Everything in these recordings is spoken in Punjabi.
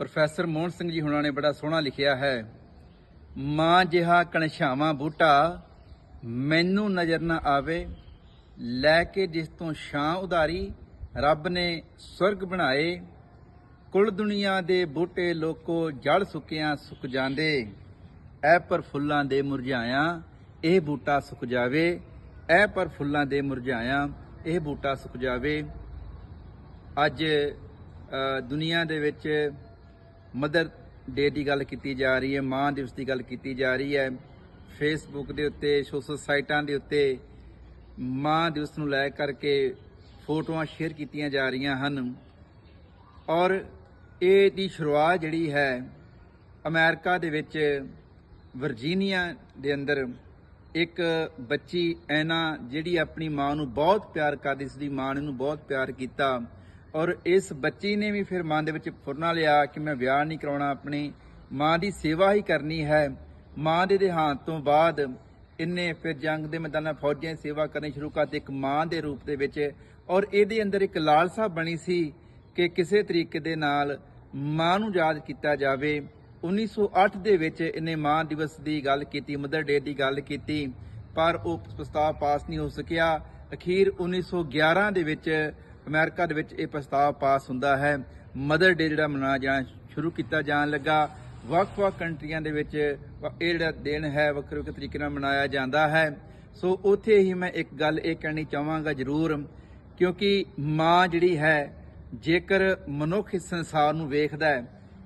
ਪ੍ਰੋਫੈਸਰ ਮੋਹਨ ਸਿੰਘ ਜੀ ਹੁਣਾਂ ਨੇ ਬੜਾ ਸੋਹਣਾ ਲਿਖਿਆ ਹੈ, ਮਾਂ ਜਿਹਾ ਕਣਛਾਵਾਂ ਬੂਟਾ ਮੈਨੂੰ ਨਜ਼ਰ ਨਾ ਆਵੇ, ਲੈ ਕੇ ਜਿਸ ਤੋਂ ਛਾਂ ਉਧਾਰੀ ਰੱਬ ਨੇ ਸਵਰਗ ਬਣਾਏ, ਕੁਲ ਦੁਨੀਆ ਦੇ ਬੂਟੇ ਲੋਕੋ ਜੜ ਸੁੱਕਿਆਂ ਸੁੱਕ ਜਾਂਦੇ, ਐ ਪਰ ਫੁੱਲਾਂ ਦੇ ਮੁਰਝਾਇਆ ਇਹ ਬੂਟਾ ਸੁੱਕ ਜਾਵੇ, ਐ ਪਰ ਫੁੱਲਾਂ ਦੇ ਮੁਰਝਾਇਆ ਇਹ ਬੂਟਾ ਸੁੱਕ ਜਾਵੇ। ਅੱਜ ਦੁਨੀਆ ਦੇ ਵਿੱਚ ਮਦਰ ਡੇ ਦੀ ਗੱਲ ਕੀਤੀ ਜਾ ਰਹੀ ਹੈ, ਮਾਂ ਦਿਵਸ ਦੀ ਗੱਲ ਕੀਤੀ ਜਾ ਰਹੀ ਹੈ। ਫੇਸਬੁੱਕ ਦੇ ਉੱਤੇ ਸੋਸ਼ਲ ਸਾਈਟਾਂ ਦੇ ਉੱਤੇ ਮਾਂ ਦਿਵਸ ਨੂੰ ਲੈ ਕਰਕੇ ਫੋਟੋਆਂ ਸ਼ੇਅਰ ਕੀਤੀਆਂ ਜਾ ਰਹੀਆਂ ਹਨ। ਔਰ ਇਹ ਦੀ ਸ਼ੁਰੂਆਤ ਜਿਹੜੀ ਹੈ, ਅਮਰੀਕਾ ਦੇ ਵਿੱਚ ਵਰਜੀਨੀਆ ਦੇ ਅੰਦਰ ਇੱਕ ਬੱਚੀ ਐਨਾ ਜਿਹੜੀ ਆਪਣੀ ਮਾਂ ਨੂੰ ਬਹੁਤ ਪਿਆਰ ਕਰਦੀ ਸੀ ਦੀ ਮਾਂ ਨੇ ਉਹਨੂੰ ਬਹੁਤ ਪਿਆਰ ਕੀਤਾ। ਔਰ ਇਸ ਬੱਚੀ ਨੇ ਵੀ ਫਿਰ ਮਨ ਦੇ ਵਿੱਚ ਫੁਰਨਾ ਲਿਆ ਕਿ ਮੈਂ ਵਿਆਹ ਨਹੀਂ ਕਰਾਉਣਾ ਆਪਣੀ। ਮਾਂ ਦੀ ਸੇਵਾ ਹੀ ਕਰਨੀ ਹੈ। ਮਾਂ ਦੇ ਦੇਹਾਂਤ ਤੋਂ ਬਾਅਦ ਇਹਨੇ ਫਿਰ ਜੰਗ ਦੇ ਮੈਦਾਨਾਂ ਫੌਜਾਂ ਦੀ ਸੇਵਾ ਕਰਨੀ ਸ਼ੁਰੂ ਕਰ ਇੱਕ ਮਾਂ ਦੇ ਰੂਪ ਦੇ ਵਿੱਚ ਔਰ ਇਹਦੇ ਅੰਦਰ ਇੱਕ ਲਾਲਸਾ ਬਣੀ ਸੀ ਕਿ ਕਿਸੇ ਤਰੀਕੇ ਦੇ ਨਾਲ ਮਾਂ ਨੂੰ ਯਾਦ ਕੀਤਾ ਜਾਵੇ। 1908 ਦੇ ਵਿੱਚ ਇਹਨੇ ਮਾਂ ਦਿਵਸ ਦੀ ਗੱਲ ਕੀਤੀ, ਮਦਰ ਡੇ ਦੀ ਗੱਲ ਕੀਤੀ, ਪਰ ਉਹ ਪ੍ਰਸਤਾਵ ਪਾਸ ਨਹੀਂ ਹੋ ਸਕਿਆ। ਅਖੀਰ 1911 ਦੇ ਵਿੱਚ ਅਮਰੀਕਾ ਦੇ ਵਿੱਚ ਇਹ ਪ੍ਰਸਤਾਵ ਪਾਸ ਹੁੰਦਾ ਹੈ। ਮਦਰ ਡੇ ਜਿਹੜਾ ਮਨਾਇਆ ਜਾਣਾ ਸ਼ੁਰੂ ਕੀਤਾ ਜਾਣ ਲੱਗਾ। ਵੱਖ-ਵੱਖ ਕੰਟਰੀਆਂ ਦੇ ਵਿੱਚ ਇਹ ਜਿਹੜਾ ਦਿਨ ਹੈ ਵੱਖਰੇ ਵੱਖਰੇ ਤਰੀਕੇ ਨਾਲ ਮਨਾਇਆ ਜਾਂਦਾ ਹੈ। ਸੋ ਉੱਥੇ ਹੀ ਮੈਂ ਇੱਕ ਗੱਲ ਇਹ ਕਹਿਣੀ ਚਾਹਾਂਗਾ ਜ਼ਰੂਰ, ਕਿਉਂਕਿ ਮਾਂ ਜਿਹੜੀ ਹੈ, ਜੇਕਰ ਮਨੁੱਖ ਇਸ ਸੰਸਾਰ ਨੂੰ ਵੇਖਦਾ ਹੈ,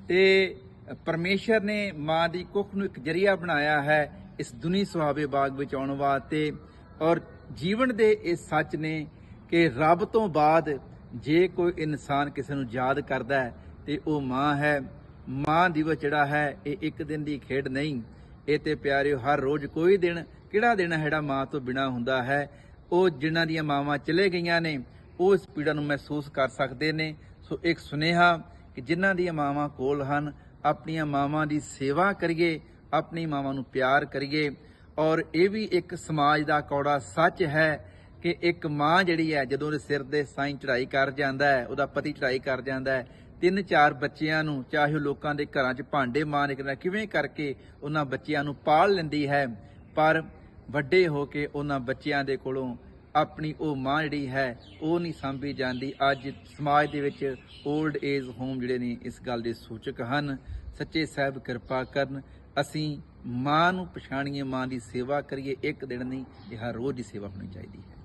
ਤੇ ਪਰਮੇਸ਼ਰ ਨੇ ਮਾਂ ਦੀ ਕੁੱਖ ਨੂੰ ਇੱਕ ਜਰੀਆ ਬਣਾਇਆ ਹੈ, ਇਸ ਦੁਨੀ ਸੁਹਾਵੇ ਬਾਗ ਵਿੱਚ ਆਉਣ ਵਾਸਤੇ। ਔਰ ਜੀਵਨ ਦੇ ਇਹ ਸੱਚ ਨੇ ਕਿ ਰੱਬ ਤੋਂ ਬਾਅਦ ਜੇ ਕੋਈ ਇਨਸਾਨ ਕਿਸੇ ਨੂੰ ਯਾਦ ਕਰਦਾ ਹੈ ਤੇ ਉਹ ਮਾਂ ਹੈ, ਮਾਂ ਦਿਵਸ ਜਿਹੜਾ ਹੈ, ਇਹ ਇੱਕ ਦਿਨ ਦੀ ਖੇਡ ਨਹੀਂ। ਇਹ ਤੇ ਪਿਆਰਿਓ, ਹਰ ਰੋਜ਼ ਕੋਈ ਦਿਨ, ਕਿਹੜਾ ਦਿਨ ਹੈ ਜਿਹੜਾ ਮਾਂ ਤੋਂ ਬਿਨਾ ਹੁੰਦਾ ਹੈ? ਉਹ ਜਿਨ੍ਹਾਂ ਦੀਆਂ ਮਾਵਾਂ ਚਲੇ ਗਈਆਂ ਨੇ, ਉਹ ਇਸ ਪੀੜਾ ਨੂੰ ਮਹਿਸੂਸ ਕਰ ਸਕਦੇ ਨੇ। ਸੋ ਇੱਕ ਸੁਨੇਹਾ ਕਿ ਜਿਨ੍ਹਾਂ ਦੀਆਂ ਮਾਵਾਂ ਕੋਲ ਹਨ, ਆਪਣੀਆਂ ਮਾਵਾਂ ਦੀ ਸੇਵਾ ਕਰੀਏ, ਆਪਣੀ ਮਾਵਾਂ ਨੂੰ ਪਿਆਰ ਕਰੀਏ। ਔਰ ਇਹ ਵੀ ਇੱਕ ਸਮਾਜ ਦਾ ਕੌੜਾ ਸੱਚ ਹੈ ਕਿ ਇੱਕ ਮਾਂ ਜਿਹੜੀ ਹੈ, ਜਦੋਂ ਉਹਦੇ ਸਿਰ ਦੇ ਸਾਈਂ ਚੜਾਈ ਕਰ ਜਾਂਦਾ ਹੈ, ਉਹਦਾ ਪਤੀ ਚੜਾਈ ਕਰ ਜਾਂਦਾ ਹੈ, ਤਿੰਨ ਚਾਰ ਬੱਚਿਆਂ ਨੂੰ, ਚਾਹੇ ਉਹ ਲੋਕਾਂ ਦੇ ਘਰਾਂ 'ਚ ਭਾਂਡੇ ਮਾਂ ਨਿਕਲਣਾ ਕਿਵੇਂ ਕਰਕੇ ਉਹਨਾਂ ਬੱਚਿਆਂ ਨੂੰ ਪਾਲ ਲੈਂਦੀ ਹੈ, ਪਰ ਵੱਡੇ ਹੋ ਕੇ ਉਹਨਾਂ ਬੱਚਿਆਂ ਦੇ ਕੋਲੋਂ ਆਪਣੀ ਉਹ ਮਾਂ ਜਿਹੜੀ ਹੈ, ਉਹ ਨਹੀਂ ਸੰਭੀ ਜਾਂਦੀ। ਅੱਜ ਸਮਾਜ ਦੇ ਵਿੱਚ 올ਡ ਏਜ ਹੋਮ ਜਿਹੜੇ ਨੇ, ਇਸ ਗੱਲ ਦੇ ਸੂਚਕ ਹਨ। ਸੱਚੇ ਸਾਹਿਬ ਕਿਰਪਾ ਕਰਨ, ਅਸੀਂ ਮਾਂ ਨੂੰ ਪਛਾਣੀਏ, ਮਾਂ ਦੀ ਸੇਵਾ ਕਰੀਏ, ਇੱਕ ਦਿਨ ਨਹੀਂ, ਇਹ ਹਰ ਰੋਜ਼ ਦੀ ਸੇਵਾ ਹੋਣੀ ਚਾਹੀਦੀ ਹੈ।